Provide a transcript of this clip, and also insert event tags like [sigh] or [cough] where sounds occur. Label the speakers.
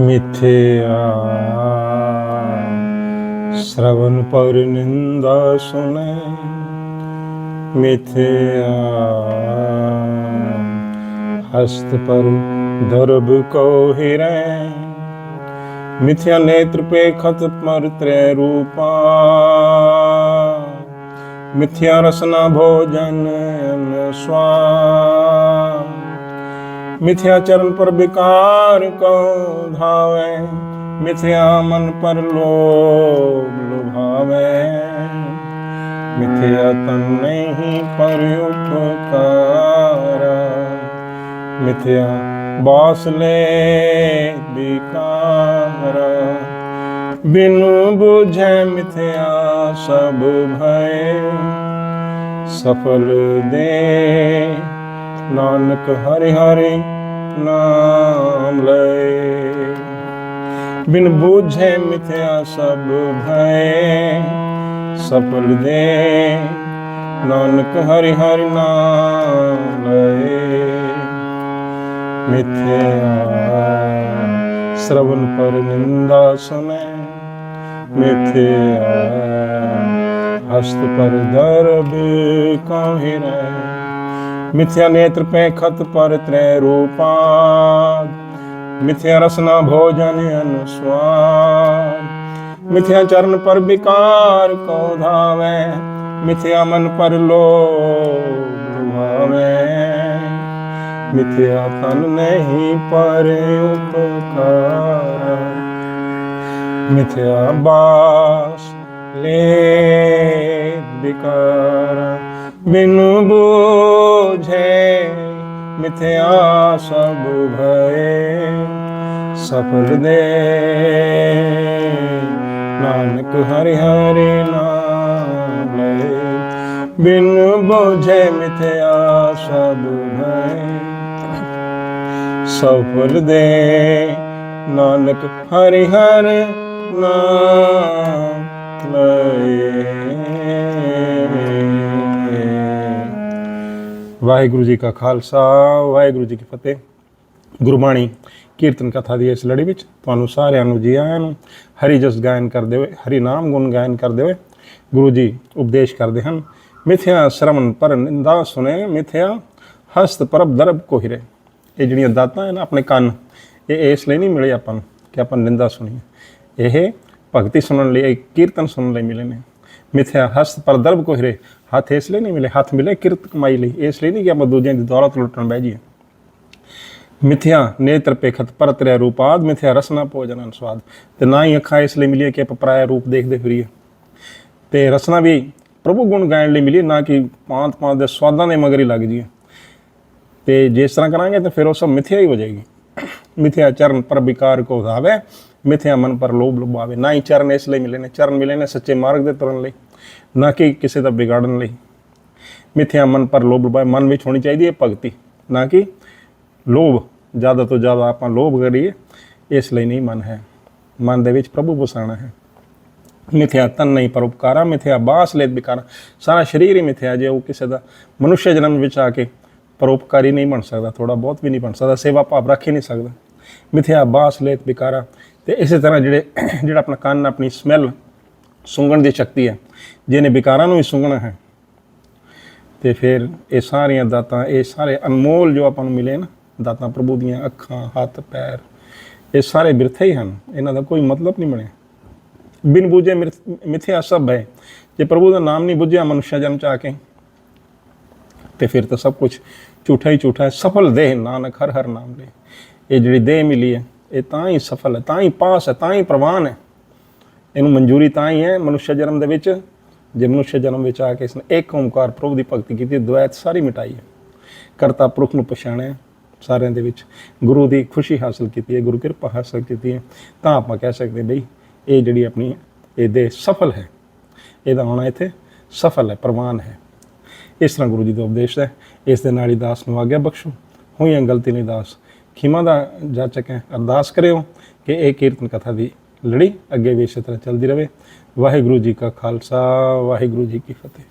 Speaker 1: ਮਿਥਿਆ ਸ਼ਰਵਨ ਪਰ ਨਿੰਦਾ ਸੁਨੇ ਮਿਥਿਆ ਹਸਤ ਪਰ ਦਰਬ ਕੋ ਹਿਰੈ, ਮਿਥਿਆ ਨੇਤਰ ਪੇ ਖਤ ਪਰ ਤ੍ਰੈ ਰੂਪਾ। ਮਿਥਿਆ ਰਸਨਾ ਭੋਜਨ ਅਨ ਸਵਾ। ਮਿਥਿਆ ਚਰਨ ਪਰ ਵਿਕਾਰ ਕੋ ਧਾਵੇ ਮਿਥਿਆ ਮਨ ਪਰ ਲੋਭ ਲੁਭਾਵੇ। ਮਿਥਿਆ ਤਨ ਨਹੀਂ ਪਰ ਉਪਕਾਰਾ। ਮਿਥਿਆ ਬਾਸ ਲੈ ਵਿਕਾਰਾ ਬਿਨ ਬੁਝੈ ਮਿਥਿਆ ਸਭ ਭੈ ਸਫਲ ਦੇ ਨਾਨਕ ਹਰਿ ਹਰਿ ਨਾਮ ਲੈ। ਬਿਨ ਬੂਝੇ ਮਿਥਿਆ ਸਭ ਭੈ ਸਫਲ ਦੇ। ਨਾਨਕ ਹਰਿ ਹਰਿ ਨਾਮ ਲੈ। ਮਿਥਿਆ ਸ਼ਰਵਨ ਪਰ ਨਿੰਦਾ ਸੁਨੇ ਮਿਥਿਆ ਹਸਤ ਪਰ ਦਰਬ ਕਾਹਿ ਰਹਿ। ਮਿਥਿਆ ਨੇਤਰ ਪੈ ਖਤ ਪਰ ਤ੍ਰੈ ਰੂਪਾ। ਮਿਥਿਆ ਰਸਨਾ ਭੋਜਨ ਅਨੁਸਵਾਦ। ਮਿਥਿਆ ਚਰਨ ਪਰ ਵਿਕਾਰ ਕੋ ਧਾਵੇ। ਮਿਥਿਆ ਮਨ ਪਰ ਲੋਭ ਭਾਵੇ ਮਿਥਿਆ ਤਨ ਨਹੀਂ ਪਰ ਉਪਕਾਰ। ਮਿਥਿਆ ਬਾਸ ਲੈ ਵਿਕਾਰ ਬਿਨ ਬੋਝੇ ਮਿਥਿਆ ਸਭ ਭਏ। ਸਫਲ ਦੇ ਨਾਨਕ ਹਰਿ ਹਰਿ ਨਾਮ। ਲੈ ਬਿਨ ਬੂਝੇ ਮਿਥਿਆ ਸਭ ਭਏ। ਸਫਲ ਦੇ, ਨਾਨਕ ਹਰਿ ਹਰਿ ਨਾਮ। ਵਾਹਿਗੁਰੂ ਜੀ ਕਾ ਖਾਲਸਾ, ਵਾਹਿਗੁਰੂ ਜੀ ਕੀ ਫਤਿਹ। ਗੁਰਬਾਣੀ ਕੀਰਤਨ ਕਥਾ ਦੀ ਇਸ ਲੜੀ ਵਿੱਚ ਤੁਹਾਨੂੰ ਸਾਰਿਆਂ ਨੂੰ ਜੀ ਆਇਆਂ ਨੂੰ ਹਰੀ ਜਸ ਗਾਇਨ ਕਰਦੇ ਹੋਏ ਹਰੀ ਨਾਮ ਗੁਣ ਗਾਇਨ ਕਰਦੇ ਹੋਏ ਗੁਰੂ ਜੀ ਉਪਦੇਸ਼ ਕਰਦੇ ਹਨ, ਮਿਥਿਆ ਸ਼ਰਮਨ ਪਰ ਨਿੰਦਾ ਸੁਨੇ, ਮਿਥਿਆ ਹਸਤ ਪਰਬ ਦਰਬ ਕੋਹਿਰੇ ਇਹ ਜਿਹੜੀਆਂ ਦਾਤਾਂ ਹਨ ਆਪਣੇ ਕੰਨ, ਇਹ ਇਸ ਲਈ ਨਹੀਂ ਮਿਲੇ ਆਪਾਂ ਨੂੰ ਕਿ ਆਪਾਂ ਨਿੰਦਾ ਸੁਣੀਏ। ਇਹ ਭਗਤੀ ਸੁਣਨ ਲਈ ਕੀਰਤਨ ਸੁਣਨ ਲਈ ਮਿਲੇ ਨੇ। ਮਿਥਿਆ ਹਸਤ ਪਰ ਦਰਬ ਕੋਹਿਰੇ, ਹੱਥ ਇਸ ਲਈ ਨਹੀਂ ਮਿਲੇ, ਹੱਥ ਮਿਲੇ ਕਿਰਤ ਕਮਾਈ ਲਈ, ਇਸ ਲਈ ਨਹੀਂ ਕਿ ਆਪਾਂ ਦੂਜਿਆਂ ਦੀ ਦੌਲਤ ਲੁੱਟਣ ਬਹਿ ਜਾਈਏ। ਮਿਥਿਆ ਨੇਤਰ ਪੇਖਤ ਪਰਤਰਿਆ ਰੂਪਾਦ, ਮਿਥਿਆ ਰਸਨਾ ਭੋਜਨ ਅਨਸਵਾਦ। ਤੇ ਨਾ ਹੀ ਅੱਖਾਂ ਇਸ ਲਈ ਮਿਲੀਆਂ ਕਿ ਆਪਾਂ ਪਰਾਇਆ ਰੂਪ ਦੇਖਦੇ ਫਿਰੀਏ। ਤੇ ਰਸਨਾ ਵੀ ਪ੍ਰਭੂ ਗੁਣ ਗਾਇਣ ਲਈ ਮਿਲੀ, ਨਾ ਕਿ ਪਾਂਤ ਪਾਂਤ ਦੇ ਸਵਾਦਾਂ ਦੇ ਮਗਰ ਹੀ ਲੱਗ ਜੀਏ ਤੇ ਜੇ ਇਸ ਤਰ੍ਹਾਂ ਕਰਾਂਗੇ ਤਾਂ ਫਿਰ ਉਹ ਸਭ ਮਿਥਿਆ ਹੀ ਹੋ ਜਾਏਗੀ। ਮਿਥਿਆ ਚਰਨ ਪਰ ਵਿਕਾਰ ਕੋ ਧਾਵੇ ਮਿਥਿਆ ਮਨ ਪਰ ਲੋਭ ਲੁਭਾਵੇ, ਨਾ ਹੀ ਚਰਨ ਇਸ ਲਈ ਮਿਲੇ ਨੇ। ਚਰਨ ਮਿਲੇ ਨੇ ਸੱਚੇ ਮਾਰਗ ਦੇ ਤੁਰਨ ਲਈ, ਨਾ ਕਿ ਕਿਸੇ ਦਾ ਵਿਗਾੜਨ ਲਈ। ਮਿਥਿਆ ਮਨ ਪਰ ਲੋਭ ਲੁਭਾਵੇ, ਮਨ ਵਿੱਚ ਹੋਣੀ ਚਾਹੀਦੀ ਹੈ ਭਗਤੀ, ਨਾ ਕਿ ਲੋਭ, ਜ਼ਿਆਦਾ ਤੋਂ ਜ਼ਿਆਦਾ ਆਪਾਂ ਲੋਭ ਕਰੀਏ ਇਸ ਲਈ ਨਹੀਂ ਮਨ ਹੈ। ਮਨ ਦੇ ਵਿੱਚ ਪ੍ਰਭੂ ਵਸਾਣਾ ਹੈ। ਮਿਥਿਆ ਤਨ ਨਹੀਂ ਪਰਉਪਕਾਰਾ ਮਿਥਿਆ ਬਾਸ ਲੇਤ ਵਿਕਾਰਾ। ਸਾਰਾ ਸਰੀਰ ਹੀ ਮਿਥਿਆ, ਜੇ ਉਹ ਕਿਸੇ ਦਾ ਮਨੁੱਖ ਜਨਮ ਵਿੱਚ ਆ ਕੇ ਪਰਉਪਕਾਰੀ ਨਹੀਂ ਬਣ ਸਕਦਾ ਥੋੜਾ ਬਹੁਤ ਵੀ ਨਹੀਂ ਬਣ ਸਕਦਾ, ਸੇਵਾ ਭਾਵ ਰੱਖ ਹੀ ਨਹੀਂ ਸਕਦਾ। ਮਿਥਿਆ ਬਾਸ ਲੇਤ ਵਿਕਾਰਾ ਤੇ ਇਸੇ ਤਰ੍ਹਾਂ ਜਿਹੜੇ [clears throat] ਜਿਹੜਾ ਆਪਣਾ ਕੰਨ, ਆਪਣੀ ਸਮੈਲ ਸੁੰਘਣ ਦੀ ਸ਼ਕਤੀ ਹੈ, ਜਿਹਨੇ ਵਿਕਾਰਾਂ ਨੂੰ ਵੀ ਸੁੰਘਣਾ ਹੈ। ਤੇ ਫਿਰ ਇਹ ਸਾਰੀਆਂ ਦਾਤਾਂ, ਇਹ ਸਾਰੇ ਅਨਮੋਲ ਜੋ ਆਪਾਂ ਨੂੰ ਮਿਲੇ ਨਾ, ਦਾਤਾਂ ਪ੍ਰਭੂ ਦੀਆਂ ਅੱਖਾਂ, ਹੱਥ, ਪੈਰ, ਇਹ ਸਾਰੇ ਬਿਰਥੇ ਹੀ ਹਨ। ਇਹਨਾਂ ਦਾ ਕੋਈ ਮਤਲਬ ਨਹੀਂ ਬਣਿਆ। ਬਿਨ ਬੂਝੇ ਮਿਰ- ਮਿਥਿਆ ਸਭ ਹੈ। ਜੇ ਪ੍ਰਭੂ ਦਾ ਨਾਮ ਨਹੀਂ ਬੁੱਝਿਆ ਮਨੁੱਖ ਜਨਮ ਚ ਆ ਕੇ, ਤੇ ਫਿਰ ਤਾਂ ਸਭ ਕੁਝ ਝੂਠਾ ਹੀ ਝੂਠਾ ਹੈ। ਸਫਲ ਦੇਹ ਨਾਨਕ ਹਰ ਹਰ ਨਾਮ ਲੈ। ਇਹ ਜਿਹੜੀ ਦੇਹ ਮਿਲੀ ਹੈ ਇਹ ਤਾਂ ਹੀ ਸਫਲ ਹੈ, ਤਾਂ ਹੀ ਪਾਸ ਹੈ, ਤਾਂ ਹੀ ਪ੍ਰਵਾਨ ਹੈ। ਇਹਨੂੰ ਮਨਜ਼ੂਰੀ ਤਾਂ ਹੀ ਹੈ ਮਨੁੱਖ ਜਨਮ ਦੇ ਵਿੱਚ, ਜੇ ਮਨੁੱਖ ਜਨਮ ਵਿੱਚ ਆ ਕੇ ਇਸਨੇ ਇੱਕ ਓਮਕਾਰ ਪ੍ਰਭੂ ਦੀ ਭਗਤੀ ਕੀਤੀ, ਦੁਆਇਤ ਸਾਰੀ ਮਿਟਾਈ ਹੈ। ਕਰਤਾ ਪੁਰਖ ਨੂੰ ਪਛਾਣਿਆ ਸਾਰਿਆਂ ਦੇ ਵਿੱਚ, ਗੁਰੂ ਦੀ ਖੁਸ਼ੀ ਹਾਸਲ ਕੀਤੀ ਹੈ, ਗੁਰੂ ਕਿਰਪਾ ਹਾਸਲ ਕੀਤੀ ਹੈ। ਤਾਂ ਆਪਾਂ ਕਹਿ ਸਕਦੇ ਬਈ, ਇਹ ਜਿਹੜੀ ਆਪਣੀ ਇਹ ਦੇਹ ਸਫਲ ਹੈ, ਇਹਦਾ ਆਉਣਾ ਇੱਥੇ ਸਫਲ ਹੈ, ਪ੍ਰਵਾਨ ਹੈ। ਇਸ ਤਰ੍ਹਾਂ ਗੁਰੂ ਜੀ ਦਾ ਉਪਦੇਸ਼ ਹੈ, ਇਸ ਦੇ ਨਾਲ ਹੀ ਦਾਸ ਨੂੰ ਆਗਿਆ ਬਖਸ਼ੋ। ਹੋਈਆਂ ਗਲਤੀ ਲਈ ਦਾਸ ਖਿਮਾ ਦਾ ਜਾਚਕ ਹੈ। ਅਰਦਾਸ ਕਰਿਓ ਕਿ ਇਹ ਕੀਰਤਨ ਕਥਾ ਦੀ ਲੜੀ ਅੱਗੇ ਵੀ ਇਸੇ ਤਰ੍ਹਾਂ ਚੱਲਦੀ ਰਹੇ। ਵਾਹਿਗੁਰੂ ਜੀ ਕਾ ਖਾਲਸਾ, ਵਾਹਿਗੁਰੂ ਜੀ ਕੀ ਫਤਿਹ।